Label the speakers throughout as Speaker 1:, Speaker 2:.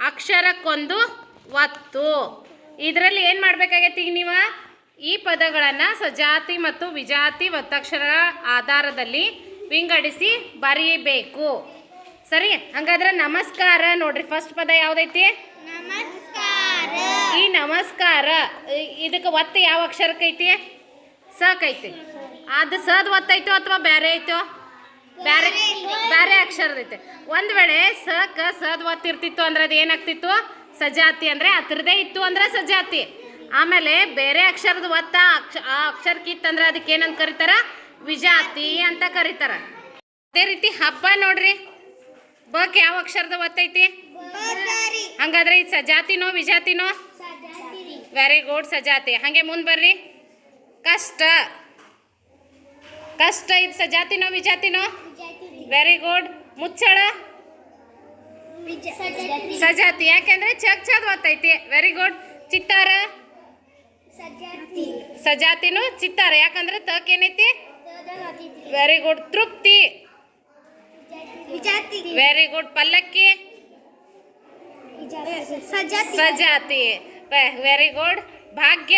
Speaker 1: ಅಕ್ಷರಕ್ಕೊಂದು ಒತ್ತು. ಇದರಲ್ಲಿ ಏನು ಮಾಡಬೇಕಾಗೈತಿ ಈಗ ನೀವು? ಈ ಪದಗಳನ್ನು ಸಜಾತಿ ಮತ್ತು ವಿಜಾತಿ ಒತ್ತಕ್ಷರ ಆಧಾರದಲ್ಲಿ ವಿಂಗಡಿಸಿ ಬರೀಬೇಕು. ಸರಿ ಹಂಗಾದ್ರೆ ನಮಸ್ಕಾರ ನೋಡ್ರಿ ಫಸ್ಟ್ ಪದ ಯಾವ್ದೈತಿ?
Speaker 2: ನಮಸ್ಕಾರ.
Speaker 1: ಈ ನಮಸ್ಕಾರ ಇದಕ್ಕೆ ಒತ್ತು ಯಾವ ಅಕ್ಷರಕ್ಕೈತಿ? ಸಕೈತಿ. ಅದು ಸದ್ ಒತ್ತೈತೋ ಅಥವಾ ಬೇರೆ ಐತೋ? ಬೇರೆ ಬೇರೆ ಅಕ್ಷರದೈತೆ. ಒಂದ್ ವೇಳೆ ಸ ಕ ಸದ್ ಒತ್ತಿರ್ತಿತ್ತು ಅಂದ್ರೆ ಅದು ಏನಾಗ್ತಿತ್ತು? ಸಜಾತಿ ಅಂದ್ರೆ ಅದ್ರದೇ ಇತ್ತು ಅಂದ್ರೆ ಸಜಾತಿ. ಆಮೇಲೆ ಬೇರೆ ಅಕ್ಷರದ ಒತ್ತ ಅಕ್ಷ ಆ ಅಕ್ಷರಕ್ಕಿತ್ತಂದ್ರೆ ಅದಕ್ಕೆ ಏನಂತ ಕರೀತಾರ? ವಿಜಾತಿ ಅಂತ ಕರೀತಾರ. ಅದೇ ರೀತಿ ಹಬ್ಬ ನೋಡ್ರಿ. ಬಕ್ ಯಾವ ಅಕ್ಷರದ ಒತ್ತೈತಿ ಹಂಗಾದ್ರೆ ಇದು ಸಜಾತಿನೋ ವಿಜಾತಿನೋ? Very good ಸಜಾತಿ. ಹಾಗೆ ಮುಂದೆ ಬರ್ರಿ. ಕಷ್ಟ. ಕಷ್ಟ ಇದು ಸಜಾತಿನೋ ವಿಜಾತಿನೋ? ವೆರಿ ಗುಡ್ ಮುಚ್ಚಳ
Speaker 2: ಸಜಾತಿರಿ
Speaker 1: ಸಜಾತಿ ಯಾಕೆಂದ್ರೆ ಚಕ್ ಚದ್ ಒತ್ತೈತಿ ವೆರಿ ಗುಡ್ ಚಿತ್ತಾರ
Speaker 2: ಸಜಾತಿ
Speaker 1: ಸಜಾತಿನೂ ಚಿತ್ತಾರ ಯಾಕಂದ್ರೆ ತಕ್ ಏನೈತಿ
Speaker 2: ಸಜಾತಿ
Speaker 1: ವೆರಿ ಗುಡ್ ತೃಪ್ತಿ
Speaker 2: ವಿಜಾತಿ
Speaker 1: ವೆರಿ ಗುಡ್ ಪಲ್ಲಕ್ಕಿ
Speaker 2: ಸಜಾತಿ
Speaker 1: ಸಜಾತಿ ವೆರಿ ಗುಡ್ ಭಾಗ್ಯ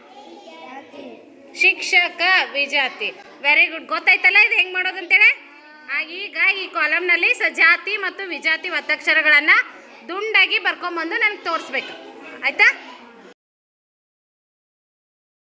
Speaker 1: ಶಿಕ್ಷಕ ವಿಜಾತಿ. ವೆರಿ ಗುಡ್ ಗೊತ್ತಾಯ್ತಲ್ಲ ಇದು ಹೆಂಗೆ ಮಾಡೋದು ಅಂತೇಳಿ ಆ, ಈಗ ಈ ಕಾಲಮ್ನಲ್ಲಿ ಸಜಾತಿ ಮತ್ತು ವಿಜಾತಿ ಒತ್ತಕ್ಷರಗಳನ್ನು ದುಂಡಾಗಿ ಬರ್ಕೊಂಬಂದು ನನಗೆ ತೋರಿಸ್ಬೇಕು. ಆಯ್ತಾ?